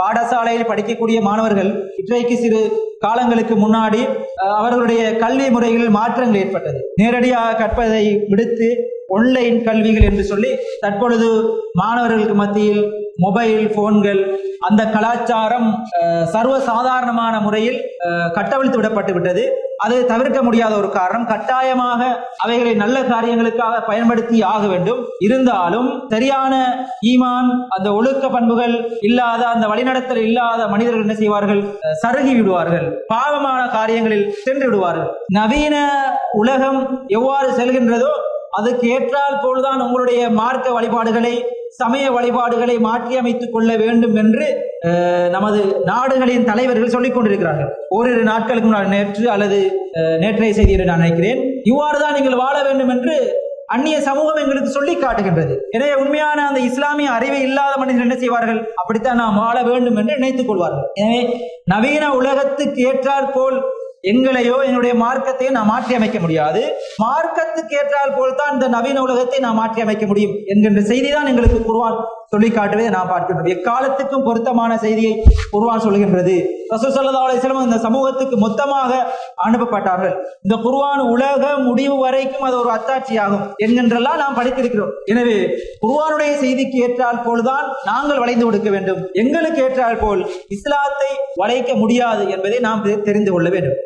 பாடசாலையில் படிக்கக்கூடிய மாணவர்கள் இன்றைக்கு சிறு காலங்களுக்கு முன்னாடி அவர்களுடைய கல்வி முறைகளில் மாற்றங்கள் ஏற்பட்டது. நேரடியாக கற்பதை விடுத்து ஒன்லைன் கல்விகள் என்று சொல்லி தற்பொழுது மாணவர்களுக்கு மத்தியில் மொபைல் போன்கள் அந்த கலாச்சாரம் சர்வ சர்வசாதாரணமான முறையில் கட்டவிழ்த்து விடப்பட்டு விட்டது. அது தவிர்க்க முடியாத ஒரு காரணம் கட்டாயமாக அவைகளை நல்ல காரியங்களுக்காக பயன்படுத்தி ஆக வேண்டும். இருந்தாலும் சரியான ஈமான் அந்த ஒழுக்க பண்புகள் இல்லாத அந்த வழிநடத்தல் இல்லாத மனிதர்கள் என்ன செய்வார்கள்? சருகி விடுவார்கள். பாவமான காரியங்களில் சென்று விடுவார்கள். நவீன உலகம் எவ்வாறு செல்கின்றதோ அதுக்கு ஏற்றால் போல்தான் உங்களுடைய மார்க்க வழிபாடுகளை சமய வழிபாடுகளை மாற்றி அமைத்துக் கொள்ள வேண்டும் என்று நமது நாடுகளின் தலைவர்கள் சொல்லிக் கொண்டிருக்கிறார்கள். ஓரிரு நாட்களுக்கு முன்னால் நேற்று அல்லது நேற்றைய செய்தி என்று நான் நினைக்கிறேன். இவ்வாறு தான் நீங்கள் வாழ வேண்டும் என்று அந்நிய சமூகம் எங்களுக்கு சொல்லி காட்டுகின்றது. எனவே உண்மையான அந்த இஸ்லாமிய அறிவு இல்லாத மனிதர்கள் என்ன செய்வார்கள்? அப்படித்தான் நாம் வாழ வேண்டும் என்று நினைத்துக் கொள்வார்கள். எனவே நவீன உலகத்துக்கு ஏற்றாற் போல் எங்களையோ எங்களுடைய மார்க்கத்தையோ நாம் மாற்றி அமைக்க முடியாது. மார்க்கத்துக்கு ஏற்றால் போல் தான் இந்த நவீன உலகத்தை நாம் மாற்றி அமைக்க முடியும் என்கின்ற செய்தி தான் எங்களுக்கு குர்ஆன் சொல்லி காட்டுவதை நாம் பார்க்கின்றோம். எக்காலத்துக்கும் பொருத்தமான செய்தியை குருவான் சொல்கின்றது ரசூல் ஸல்லல்லாஹு அலைஹி இந்த சமூகத்துக்கு மொத்தமாக அனுப்பப்பட்டார்கள். இந்த குருவான் உலக முடிவு வரைக்கும் அது ஒரு அத்தாட்சியாகும் என்கின்றெல்லாம் நாம் படித்திருக்கிறோம். எனவே குருவானுடைய செய்திக்கு ஏற்றால் போல்தான் நாங்கள் வளைந்து கொடுக்க வேண்டும். எங்களுக்கு ஏற்றால் போல் இஸ்லாத்தை வளைக்க முடியாது என்பதை நாம் தெரிந்து கொள்ள வேண்டும்.